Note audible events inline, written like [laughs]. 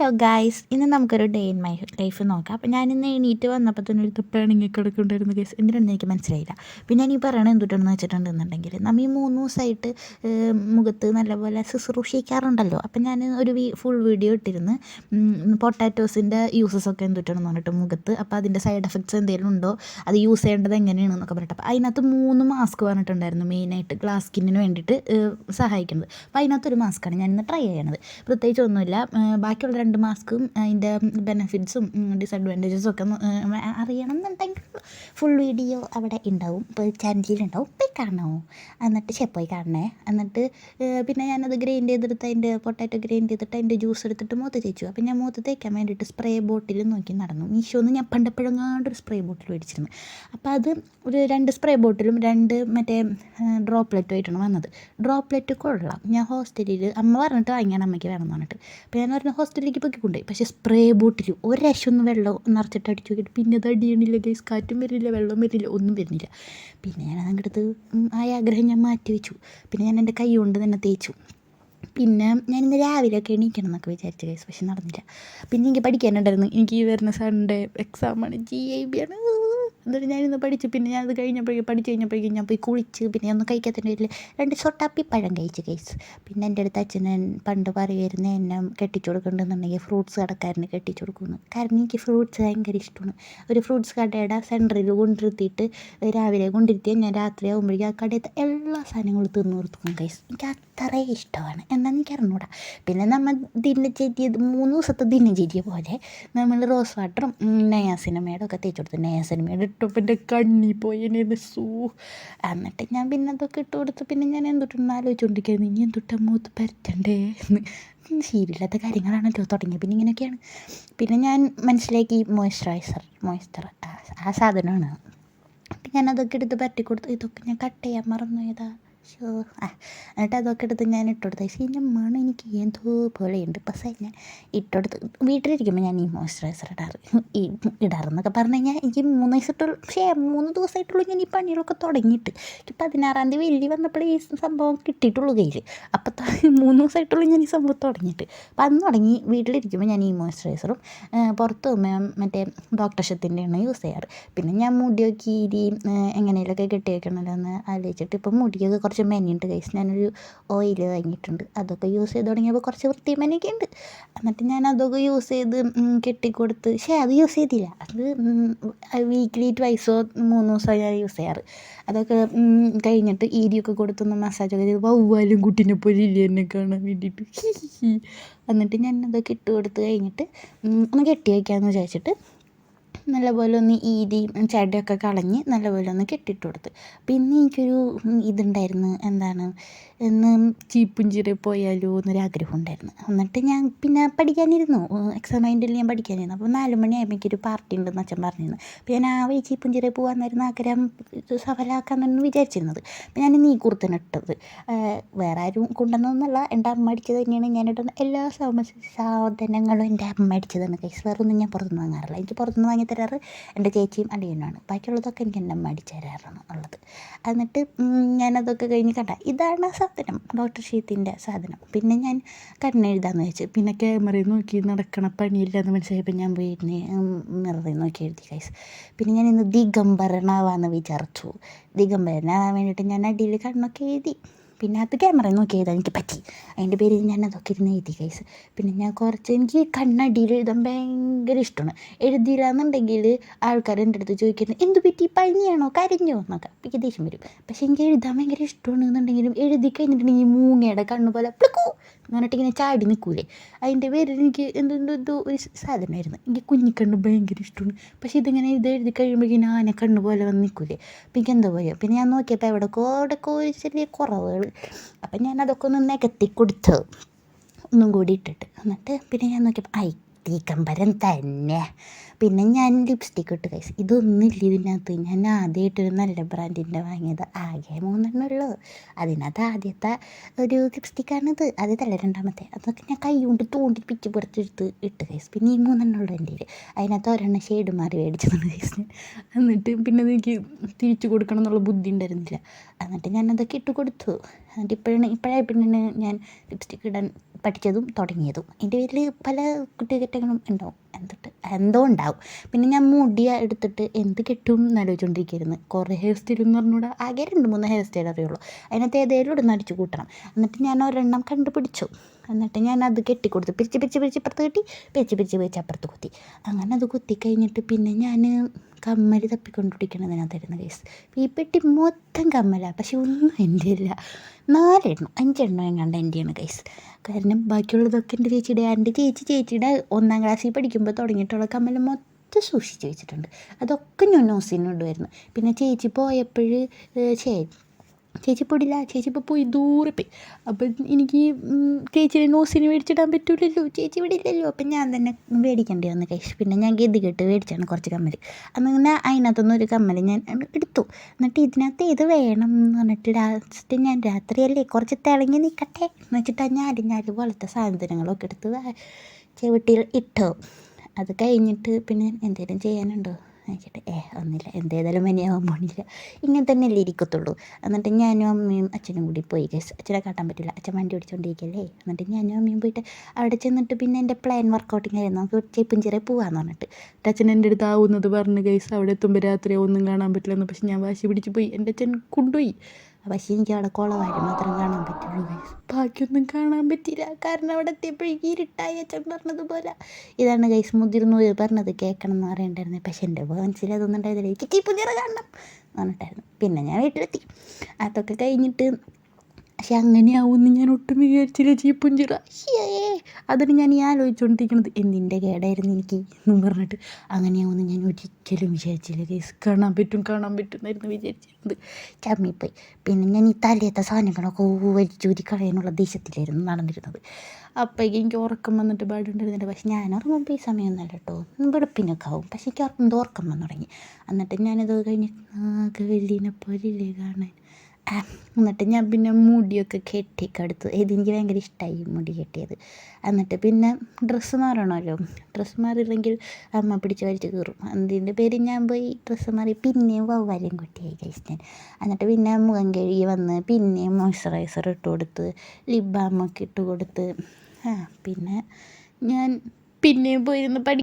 Hello guys ഇന്ന് നമുക്കൊരു day in my life നോക്കാം. അപ്പോൾ ഞാൻ ഇന്ന് എണീറ്റ് വന്നപ്പോൾ തന്നെ ഒരു തുപ്പാണെങ്കിൽ കിടക്കുന്നുണ്ടായിരുന്നു ഗൈസ് എന്തിനാണെന്ന് എനിക്ക് മനസ്സിലായില്ല. പിന്നെ ഞാൻ ഈ പറയണത് എന്തുട്ടാണെന്ന് വെച്ചിട്ടുണ്ടെന്നുണ്ടെങ്കിൽ നമ്മൾ ഈ മൂന്ന് ദിവസമായിട്ട് മുഖത്ത് നല്ലപോലെ ശുശ്രൂഷിക്കാറുണ്ടല്ലോ. അപ്പം ഞാൻ ഒരു ഫുൾ വീഡിയോ ഇട്ടിരുന്ന് പൊട്ടാറ്റോസിന്റെ യൂസസ് ഒക്കെ എന്തുട്ടാണെന്ന് പറഞ്ഞിട്ട് മുഖത്ത്. അപ്പോൾ അതിന്റെ സൈഡ് എഫക്ട്സ് എന്തെങ്കിലും ഉണ്ടോ? അത് യൂസ് ചെയ്യേണ്ടത് എങ്ങനെയാണെന്നൊക്കെ പറഞ്ഞിട്ട്. അപ്പോൾ അതിനകത്ത് മൂന്ന് മാസ്ക് പറഞ്ഞിട്ടുണ്ടായിരുന്നു മെയിനായിട്ട് ഗ്ലാസ് സ്കിന്നിന് വേണ്ടിയിട്ട് സഹായിക്കുന്നത്. അപ്പോൾ അതിനകത്തൊരു മാസ്ക്കാണ് ഞാൻ ഇന്ന് ട്രൈ ചെയ്യണത്. പ്രത്യേകിച്ച് ഒന്നുമില്ല. ബാക്കിയുള്ള മാസ്കും അതിന്റെ ബെനഫിറ്റ്സും ഡിസഡ്വാന്റേജസും ഒക്കെ അറിയണം എന്നുണ്ടെങ്കിൽ ഫുൾ വീഡിയോ അവിടെ ഉണ്ടാവും. ഇപ്പോൾ ചാനലിലുണ്ടാവും പോയി കാണാമോ എന്നിട്ട് ശരി പോയി കാണണേ. എന്നിട്ട് പിന്നെ ഞാനത് ഗ്രൈൻഡ് ചെയ്തെടുത്ത് അതിന്റെ പൊട്ടാറ്റോ ഗ്രൈൻഡ് ചെയ്തിട്ട് അതിന്റെ ജ്യൂസ് എടുത്തിട്ട് മുഖത്ത് തേച്ചു. അപ്പം ഞാൻ മുഖത്ത് തേക്കാൻ വേണ്ടിയിട്ട് സ്പ്രേ ബോട്ടിൽ നോക്കി നടന്നു. മീഷോന്ന് ഞാൻ പണ്ടപ്പോഴെങ്ങാണ്ട് ഒരു സ്പ്രേ ബോട്ടിൽ മേടിച്ചിരുന്നു. അപ്പോൾ അത് ഒരു രണ്ട് സ്പ്രേ ബോട്ടിലും രണ്ട് മറ്റേ ഡ്രോപ്ലെറ്റും ആയിട്ടാണ് വന്നത്. ഡ്രോപ്ലെറ്റ് കൊള്ളാം. ഞാൻ ഹോസ്റ്റലിൽ അമ്മ പറഞ്ഞിട്ട് വാങ്ങിയാണ് അമ്മയ്ക്ക് വേണമെന്ന് പറഞ്ഞിട്ട്. അപ്പോൾ ഞാൻ പറഞ്ഞു ഹോസ്റ്റലിലേക്ക് പൊക്കിക്കൊണ്ടുപോയി പക്ഷേ സ്പ്രേ ബോട്ടിൽ ഒരശൊന്നും വെള്ളം നിറച്ചിട്ട് അടിച്ചു നോക്കിയിട്ട് പിന്നെ അത് അടിയണില്ല ഗൈസ് കാറ്റും വരില്ല വെള്ളം വരില്ല ഒന്നും വരുന്നില്ല. പിന്നെ ഞാൻ അതങ്ങടുത്ത് ആ ആഗ്രഹം ഞാൻ മാറ്റി വെച്ചു. പിന്നെ ഞാൻ എന്റെ കൈ കൊണ്ട് തന്നെ തേച്ചു. പിന്നെ ഞാൻ ഇന്ന് രാവിലെയൊക്കെ എണീക്കണം എന്നൊക്കെ വിചാരിച്ചു ഗൈസ് പക്ഷെ നടന്നില്ല. പിന്നെ എനിക്ക് പഠിക്കാനുണ്ടായിരുന്നു. എനിക്ക് ഈ വരുന്ന സൺഡേ എക്സാമാണ് ജി ഐ ബി ആണ്. എന്നിട്ട് ഞാനിന്ന് പഠിച്ചു. പിന്നെ ഞാൻ അത് കഴിഞ്ഞപ്പോഴേക്കും പഠിച്ച് കഴിഞ്ഞപ്പോഴേക്കും ഞാൻ പോയി കുളിച്ച് പിന്നെ ഒന്നും കഴിക്കാത്തതിന്റെ പേരിൽ രണ്ട് സൊട്ടാപ്പി പഴം കഴിച്ച് കഴിച്ച് പിന്നെ എന്റെ അടുത്ത് അച്ഛൻ പണ്ട് പറയുമായിരുന്നു എന്നെ കെട്ടിച്ചു കൊടുക്കണ്ടെന്നുണ്ടെങ്കിൽ ഫ്രൂട്ട്സ് കടക്കാരന് കെട്ടിച്ചു കൊടുക്കുന്നു കാരണം എനിക്ക് ഫ്രൂട്ട്സ് ഭയങ്കര ഇഷ്ടമാണ്. ഒരു ഫ്രൂട്ട്സ് കടയുടെ സെന്ററിൽ കൊണ്ടിരുത്തിയിട്ട് രാവിലെ കൊണ്ടിരുത്തിയാൽ ഞാൻ രാത്രി ആകുമ്പോഴേക്കും ആ കടയത്തെ എല്ലാ സാധനങ്ങളും തിന്നു കൊടുക്കും കേസ് എനിക്ക് അത്രേ ഇഷ്ടമാണ്. എന്നാൽ എനിക്ക് അറിഞ്ഞൂടാ. പിന്നെ നമ്മൾ ദിനചര്യ മൂന്ന് ദിവസത്തെ ദിനചര്യ പോലെ നമ്മൾ റോസ് വാട്ടറും നയാസിനമേടും ഒക്കെ തേച്ചു കൊടുത്തു നയാസിനമേട് ഇട്ടപ്പോൾ എന്റെ കണ്ണി പോയി എന്നെ സൂ. എന്നിട്ട് ഞാൻ പിന്നെ അതൊക്കെ ഇട്ട് കൊടുത്ത്. പിന്നെ ഞാൻ എന്തൊട്ടെന്ന് ആലോചിച്ചുകൊണ്ടിരിക്കുന്നു ഇനി എന്തൊട്ടാ മൂത്ത് പരത്തണ്ടേ എന്ന് ശീലമില്ലാത്ത കാര്യങ്ങളാണല്ലോ. തുടങ്ങിയത് പിന്നെ ഇങ്ങനെയൊക്കെയാണ്. പിന്നെ ഞാൻ മനസ്സിലാക്കി മോയ്സ്ചറൈസർ മോയ്സ്ചർ ആ സാധനമാണ്. അതൊക്കെ എടുത്ത് പരട്ടി കൊടുത്തു. ഇതൊക്കെ ഞാൻ കട്ട് ചെയ്യാൻ മറന്നു ഏതാ ഷോ ആ എന്നിട്ട് അതൊക്കെ എടുത്ത് ഞാൻ ഇട്ടുകൊടുത്തു. പക്ഷേ ഇതിന്റെ മണം എനിക്ക് എന്തോ പോലെയുണ്ട്. പക്ഷേ ഞാൻ ഇട്ടുകൊടുത്ത് വീട്ടിലിരിക്കുമ്പോൾ ഞാൻ ഈ മോയ്സ്ചറൈസർ ഇടാറ്. ഈ ഇടാറെന്നൊക്കെ പറഞ്ഞു കഴിഞ്ഞാൽ എനിക്ക് മൂന്ന് ദിവസമായിട്ടുള്ളൂ പക്ഷേ മൂന്ന് ദിവസമായിട്ടുള്ളൂ ഞാൻ ഈ പണികളൊക്കെ തുടങ്ങിയിട്ട്. എനിക്ക് പതിനാറാം തീയതി വലിയ വന്നപ്പോഴേ ഈ സംഭവം കിട്ടിയിട്ടുള്ളൂ കയ്യിൽ. അപ്പോൾ മൂന്ന് ദിവസമായിട്ടുള്ളൂ ഞാൻ ഈ സംഭവം തുടങ്ങിയിട്ട്. അപ്പോൾ അന്ന് തുടങ്ങി വീട്ടിലിരിക്കുമ്പോൾ ഞാൻ ഈ മോയ്സ്ചറൈസറും പുറത്ത് മറ്റേ ഡോക്ടർ ഷത്തിന്റെയാണ് യൂസ് ചെയ്യാറ്. പിന്നെ ഞാൻ മുടിയൊക്കെ ഇരി എങ്ങനെയൊക്കെ കെട്ടി വെക്കണമല്ലോ എന്ന് ആലോചിച്ചിട്ട് ഇപ്പോൾ മുടിയൊക്കെ കുറച്ച് മെനയുണ്ട് കൈസ് ഞാനൊരു ഓയിൽ വാങ്ങിയിട്ടുണ്ട്. അതൊക്കെ യൂസ് ചെയ്ത് തുടങ്ങിയപ്പോൾ കുറച്ച് വൃത്തി മെനയൊക്കെ ഉണ്ട്. എന്നിട്ട് ഞാൻ അതൊക്കെ യൂസ് ചെയ്ത് കെട്ടിക്കൊടുത്ത്. പക്ഷേ അത് യൂസ് ചെയ്തില്ല. അത് വീക്ക്ലി ട്വൈസോ മൂന്ന് ദിവസമോ ഞാൻ യൂസ് ചെയ്യാറ്. അതൊക്കെ കഴിഞ്ഞിട്ട് ഈരിയൊക്കെ കൊടുത്തൊന്ന് മസാജൊക്കെ ചെയ്ത് വവ്വാലും കുട്ടീനെ പോലെ ഇല്ല എന്നെ കാണാൻ വേണ്ടിയിട്ട്. [laughs] എന്നിട്ട് ഞാൻ അതൊക്കെ ഇട്ട് കൊടുത്ത് കഴിഞ്ഞിട്ട് ഒന്ന് കെട്ടി വയ്ക്കാമെന്ന് വിചാരിച്ചിട്ട് നല്ലപോലെ ഒന്ന് ഈരി ചടയൊക്കെ കളഞ്ഞ് നല്ലപോലെ ഒന്ന് കെട്ടിയിട്ട് കൊടുത്ത്. പിന്നെ എനിക്കൊരു ഇതുണ്ടായിരുന്നു എന്താണ് ഇന്ന് ചീപ്പും പോയാലോ എന്നൊരു ആഗ്രഹം ഉണ്ടായിരുന്നു. എന്നിട്ട് ഞാൻ പിന്നെ പഠിക്കാനിരുന്നു. എക്സാം മൈൻഡിൽ ഞാൻ പഠിക്കാനിരുന്നു. അപ്പോൾ നാല് മണിയായപ്പോൾ എനിക്കൊരു പാർട്ടി ഉണ്ടെന്ന് അച്ഛൻ പറഞ്ഞിരുന്നു. അപ്പോൾ ഞാൻ ആ വഴി ചീപ്പും ചിറ പോകാമെന്നായിരുന്നു ആഗ്രഹം സഫലമാക്കാമെന്നാണ് വിചാരിച്ചിരുന്നത്. അപ്പോൾ ഞാൻ നീ കുർത്തന ഇട്ടത്. വേറെ ആരും കൊണ്ടുവന്നതൊന്നുമല്ല. എന്റെ അമ്മ അടിച്ചത് തന്നെയാണ്. ഞാൻ ഇടുന്ന എല്ലാ സാധനങ്ങളും എന്റെ അമ്മ അടിച്ചതാണ് കൈസ് വേറെ ഒന്നും ഞാൻ പുറത്തുനിന്ന് വാങ്ങാറില്ല. എനിക്ക് പുറത്തുനിന്ന് വാങ്ങി തരാറ് എന്റെ ചേച്ചിയും അടിയനുമാണ് ബാക്കിയുള്ളതൊക്കെ എനിക്ക് എന്റെ അമ്മ അടിച്ചു തരാറാണ് ഉള്ളത്. എന്നിട്ട് ഞാനതൊക്കെ കഴിഞ്ഞ് കണ്ട ഇതാണ് സാധനം ഡോക്ടർ ഷീത്തിന്റെ സാധനം. പിന്നെ ഞാൻ കണ്ണെഴുതാമെന്ന് വെച്ച് പിന്നെ ക്യാമറയിൽ നോക്കി നടക്കണ പണിയില്ലാന്ന് മനസ്സിലായപ്പോൾ ഞാൻ പോയി മിററിൽ നോക്കി എഴുതി കൈസ് പിന്നെ ഞാൻ ഇന്ന് ദിഗംബരനാവാന്ന് വിചാരിച്ചു. ദിഗംബരനാവാൻ വേണ്ടിയിട്ട് ഞാൻ അടിയിൽ കണ്ണൊക്കെ എഴുതി. പിന്നെ അത് ക്യാമറയിൽ നോക്കി എഴുതാൻ എനിക്ക് പറ്റി. അതിന്റെ പേര് ഞാൻ അതൊക്കെ ഇരുന്ന് എഴുതി കൈസ് പിന്നെ ഞാൻ കുറച്ച് എനിക്ക് കണ്ണടിയിൽ എഴുതാൻ ഭയങ്കര ഇഷ്ടമാണ്. എഴുതിയില്ല എന്നുണ്ടെങ്കിൽ ആൾക്കാർ എന്റെ അടുത്ത് ചോദിക്കുന്നത് എന്ത് പറ്റി? പനിയാണോ? കരഞ്ഞോ? എന്നൊക്കെ. എനിക്ക് ദേഷ്യം വരും. പക്ഷേ എനിക്ക് എഴുതാൻ ഭയങ്കര ഇഷ്ടമാണ് എന്നുണ്ടെങ്കിലും എഴുതി കഴിഞ്ഞിട്ടുണ്ടെങ്കിൽ മൂങ്ങയുടെ കണ്ണു പോലെ പ്ലിക്കൂ എന്ന് പറഞ്ഞിട്ട് ഇങ്ങനെ ചാടി നിൽക്കൂലേ അതിന്റെ പേരിൽ എനിക്ക് എന്തെന്തോ എന്തോ ഒരു സാധനമായിരുന്നു. എനിക്ക് കുഞ്ഞിക്കണ്ണ് ഭയങ്കര ഇഷ്ടമാണ്. പക്ഷേ ഇതിങ്ങനെ ഇത് എഴുതി കഴിയുമ്പോഴേക്കും ആന കണ്ണ് പോലെ വന്ന് നിൽക്കൂലേ അപ്പം എനിക്ക് എന്തോ പറയുക പിന്നെ ഞാൻ നോക്കിയപ്പോൾ അവിടെ കോടൊക്കെ ഒരു ചെറിയ കുറവുകൾ. അപ്പം ഞാൻ അതൊക്കെ ഒന്ന് നികത്തി കൊടുത്തു ഒന്നും കൂടി ഇട്ടിട്ട്. എന്നിട്ട് പിന്നെ ഞാൻ നോക്കിയപ്പോൾ ഐ തീക്കമ്പരം തന്നെ. പിന്നെ ഞാൻ ലിപ്സ്റ്റിക്ക് ഇട്ട് കഴിച്ചു ഇതൊന്നും ഇല്ല ഇതിനകത്ത്. ഞാൻ ആദ്യമായിട്ടൊരു നല്ല ബ്രാൻഡിന്റെ വാങ്ങിയത്. ആകെ മൂന്നെണ്ണം ഉള്ളൂ. അതിനകത്ത് ആദ്യത്തെ ഒരു ലിപ്സ്റ്റിക്കാണിത് ആദ്യത്തെ രണ്ടാമത്തെ. അതൊക്കെ ഞാൻ കൈ കൊണ്ട് തോണ്ടി പിച്ച് പുറത്തെടുത്ത് ഇട്ട് കഴിച്ചു പിന്നെ ഈ മൂന്നെണ്ണം ഉള്ളൂ എന്റെ അതിനകത്ത് ഒരെണ്ണം ഷെയ്ഡ് മാറി മേടിച്ചതാണ് കഴിച്ചു എന്നിട്ട് പിന്നെ എനിക്ക് തിരിച്ചു കൊടുക്കണം എന്നുള്ള ബുദ്ധി ഉണ്ടായിരുന്നില്ല. എന്നിട്ട് ഞാനതൊക്കെ ഇട്ട് കൊടുത്തു. എന്നിട്ട് ഇപ്പോഴാണ് ഇപ്പോഴായി പിന്നെ ഞാൻ ലിപ്സ്റ്റിക്ക് ഇടാൻ പഠിച്ചതും തുടങ്ങിയതും. എന്റെ പേരിൽ പല കുട്ടികെട്ടങ്ങളും ഉണ്ടാവും. എന്തിട്ട് എന്തോ ഉണ്ടാവും പിന്നെ ഞാൻ മുടിയ എടുത്തിട്ട് എന്ത് കെട്ടും എന്നാലോചിച്ചുകൊണ്ടിരിക്കുകയായിരുന്നു കുറേ ഹെയർ സ്റ്റൈൽ എന്ന് പറഞ്ഞുകൂടാ ആകെ രണ്ട് മൂന്ന് ഹെയർ സ്റ്റൈൽ അറിയുള്ളൂ. അതിനകത്ത് ഏതെങ്കിലും ഇടുന്ന അടിച്ച് കൂട്ടണം. എന്നിട്ട് ഞാൻ ഒരെണ്ണം കണ്ടുപിടിച്ചു. എന്നിട്ട് ഞാൻ അത് കെട്ടിക്കൊടുത്തു പിരിച്ച് പിരിച്ച് പിരിച്ച് ഇപ്പുറത്ത് കെട്ടി പിരിച്ച് പിരിച്ച് പിരിച്ച് അപ്പുറത്ത് കുത്തി. അങ്ങനെ അത് കുത്തി കഴിഞ്ഞിട്ട് പിന്നെ ഞാൻ കമ്മൽ തപ്പിക്കൊണ്ടിരിക്കണതിനകത്തായിരുന്നു കേസ് ഈ പെട്ടി മൊത്തം കമ്മലാണ് പക്ഷെ ഒന്നും എന്റെ ഇല്ല. നാലെണ്ണം അഞ്ചെണ്ണം എങ്ങാണ്ട് എന്റെയാണ് കൈസ് കാരണം ബാക്കിയുള്ളതൊക്കെ എന്റെ ചേച്ചിയുടെ എന്റെ ചേച്ചി ചേച്ചിയുടെ ഒന്നാം ക്ലാസ്സിൽ പഠിക്കുമ്പോൾ തുടങ്ങിയിട്ടുള്ള കമ്മൽ മൊത്തം സൂക്ഷിച്ച് വെച്ചിട്ടുണ്ട്. അതൊക്കെ ഞാൻ നോസിന് ഇടുമായിരുന്നു പിന്നെ ചേച്ചി പോയപ്പോൾ ചേ ചേച്ചി പൊടില്ല ചേച്ചി ഇപ്പോൾ പോയി ദൂരെ പോയി. അപ്പം എനിക്ക് ചേച്ചിയുടെ നോസിന് മേടിച്ചിടാൻ പറ്റൂലല്ലോ ചേച്ചി ഇവിടെ ഇല്ലല്ലോ. അപ്പം ഞാൻ തന്നെ മേടിക്കേണ്ടി വന്നു കഴിച്ചു പിന്നെ ഞാൻ ഗതി കെട്ട് മേടിച്ചാണ് കുറച്ച് കമ്മൽ അങ്ങനെ അതിനകത്തുനിന്ന് ഒരു കമ്മൽ ഞാൻ എടുത്തു. എന്നിട്ട് ഇതിനകത്ത് ഇത് വേണം എന്ന് പറഞ്ഞിട്ട് ലാസ്റ്റ് ഞാൻ രാത്രിയല്ലേ കുറച്ച് തിളങ്ങി നിൽക്കട്ടെ എന്ന് വെച്ചിട്ട് ഞാൻ ഞാൻ പോലത്തെ സാധനങ്ങളൊക്കെ എടുത്ത് ചവിട്ടിയിൽ ഇട്ടു. അത് കഴിഞ്ഞിട്ട് പിന്നെ എന്തെങ്കിലും ചെയ്യാനുണ്ടോ? നോക്കിയിട്ട് ഏ ഒന്നുമില്ല. എന്തേതായാലും മനിയാവാൻ പോണില്ല. ഇങ്ങനെ തന്നെയല്ലേ ഇരിക്കത്തുള്ളൂ. എന്നിട്ട് ഞാനും അമ്മയും അച്ഛനും കൂടി പോയി ഗസ് അച്ഛനെ കാട്ടാൻ പറ്റില്ല. അച്ഛൻ വണ്ടി ഓടിച്ചുകൊണ്ടിരിക്കല്ലേ എന്നിട്ട് ഞാനും അമ്മയും പോയിട്ട് അവിടെ ചെന്നിട്ട് പിന്നെ എന്റെ പ്ലാൻ വർക്കൗട്ടിങ് ആയിരുന്നു നമുക്ക് ചെറിയ പോവാന്ന് പറഞ്ഞിട്ട്. അച്ഛൻ എന്റെ അടുത്ത് ആവുന്നത് പറഞ്ഞു ഗൈസ് അവിടെ എത്തുമ്പോൾ രാത്രി ഒന്നും കാണാൻ പറ്റില്ലെന്ന് പക്ഷെ ഞാൻ വാശി പിടിച്ച് പോയി. എന്റെ അച്ഛൻ കൊണ്ടുപോയി. പക്ഷേ എനിക്ക് അവിടെ കുളമായിട്ട് മാത്രം കാണാൻ പറ്റുള്ളൂ ഗൈസ് ബാക്കിയൊന്നും കാണാൻ പറ്റില്ല കാരണം അവിടെ എത്തിയപ്പോഴേക്ക് ഇരുട്ടായി അച്ഛൻ പറഞ്ഞതുപോലെ. ഇതാണ് ഗൈസ് മുതിർന്നവർ പറഞ്ഞത് കേൾക്കണം എന്ന് പറയണ്ടായിരുന്നു. പക്ഷെ എന്റെ മനസ്സിൽ അതൊന്നും ഉണ്ടായിരുന്നില്ല. എനിക്ക് ചീപ്പുഞ്ചിറ കാണണം എന്ന് പറഞ്ഞിട്ടായിരുന്നു. പിന്നെ ഞാൻ വീട്ടിലെത്തി. അതൊക്കെ കഴിഞ്ഞിട്ട് പക്ഷെ അങ്ങനെയാവുമെന്ന് ഞാൻ ഒട്ടും വിചാരിച്ചില്ല ചീപ്പുഞ്ചിറ ഹിയേ അതിന് ഞാൻ ഈ ആലോചിച്ചുകൊണ്ടിരിക്കുന്നത് എന്തിന്റെ കേടായിരുന്നു എനിക്ക് എന്നും പറഞ്ഞിട്ട്. അങ്ങനെയാവുമെന്ന് ഞാൻ ഒരിക്കലും വിചാരിച്ചില്ല കേസ് കാണാൻ പറ്റും കാണാൻ പറ്റും എന്നായിരുന്നു വിചാരിച്ചിരുന്നത് ചമ്മിപ്പോയി പിന്നെ ഞാൻ ഈ തലയത്തെ സാധനങ്ങളൊക്കെ വലിച്ചൂരി കളയാനുള്ള ദേശത്തിലായിരുന്നു നടന്നിരുന്നത്. അപ്പോഴേക്കും എനിക്ക് ഉറക്കം വന്നിട്ട് പാടുണ്ടായിരുന്നില്ല. പക്ഷെ ഞാൻ ഉറങ്ങുമ്പോൾ ഈ സമയമൊന്നുമല്ല കേട്ടോ. വെളുപ്പിനൊക്കെ ആവും. പക്ഷെ എനിക്ക് ഉറക്കം ഉറക്കം വന്നു തുടങ്ങി. എന്നിട്ട് ഞാനത് കഴിഞ്ഞ് ആകെ വെള്ളീനെ പോലില്ലേ കാണാൻ. എന്നിട്ട് ഞാൻ പിന്നെ മുടിയൊക്കെ കെട്ടിക്കെടുത്തു. ഇതെനിക്ക് ഭയങ്കര ഇഷ്ടമായി മുടി കെട്ടിയത്. എന്നിട്ട് പിന്നെ ഡ്രസ്സ് മാറണമല്ലോ. ഡ്രസ്സ് മാറിയില്ലെങ്കിൽ അമ്മ പിടിച്ച് വലിച്ച് കീറും. അതിന്റെ പേര് ഞാൻ പോയി ഡ്രസ്സ് മാറി. പിന്നെയും വവ്വാലും കുട്ടിയായി കഴിച്ചു ഞാൻ. എന്നിട്ട് പിന്നെ മുഖം കഴുകി വന്ന് പിന്നെയും മോയ്സ്ചറൈസർ ഇട്ട് കൊടുത്ത് ലിപ് ബാമൊക്കെ ഇട്ട് കൊടുത്ത്. ആ പിന്നെ ഞാൻ പിന്നെയും പോയിരുന്ന് പഠി